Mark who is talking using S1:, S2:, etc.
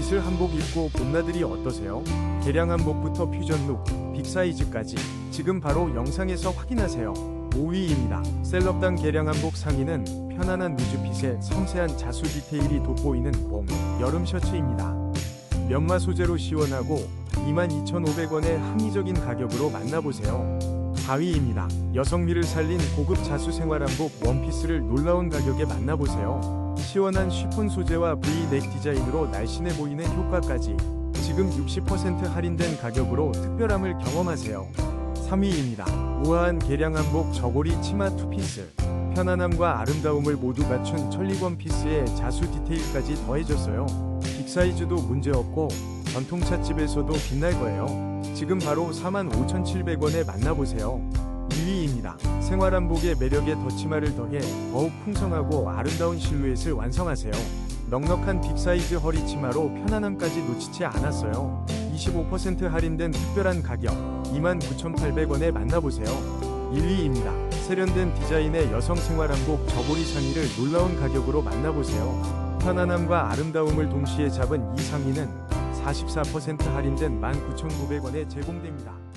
S1: 이슬 한복 입고 봄나들이 어떠세요? 개량 한복부터 퓨전룩, 빅사이즈까지 지금 바로 영상에서 확인하세요. 5위입니다. 셀럽당 개량 한복 상의는 편안한 누즈핏에 섬세한 자수 디테일이 돋보이는 봄, 여름 셔츠입니다. 면마 소재로 시원하고 22,500원의 합리적인 가격으로 만나보세요. 4위입니다. 여성미를 살린 고급 자수 생활한복 원피스를 놀라운 가격에 만나보세요. 시원한 쉬폰 소재와 V넥 디자인으로 날씬해 보이는 효과까지 지금 60% 할인된 가격으로 특별함을 경험하세요. 3위입니다. 우아한 개량 한복 저고리 치마 투피스 편안함과 아름다움을 모두 갖춘 천리 원 피스에 자수 디테일까지 더해졌어요. 빅사이즈도 문제없고 전통 찻집에서도 빛날 거예요. 지금 바로 45,700원에 만나보세요. 2위입니다. 생활한복의 매력에 덧치마를 더해 더욱 풍성하고 아름다운 실루엣을 완성하세요. 넉넉한 빅사이즈 허리 치마로 편안함까지 놓치지 않았어요. 25% 할인된 특별한 가격 29,800원에 만나보세요. 1위입니다. 세련된 디자인의 여성 생활한복 저고리 상의를 놀라운 가격으로 만나보세요. 편안함과 아름다움을 동시에 잡은 이 상의는 44% 할인된 19,900원에 제공됩니다.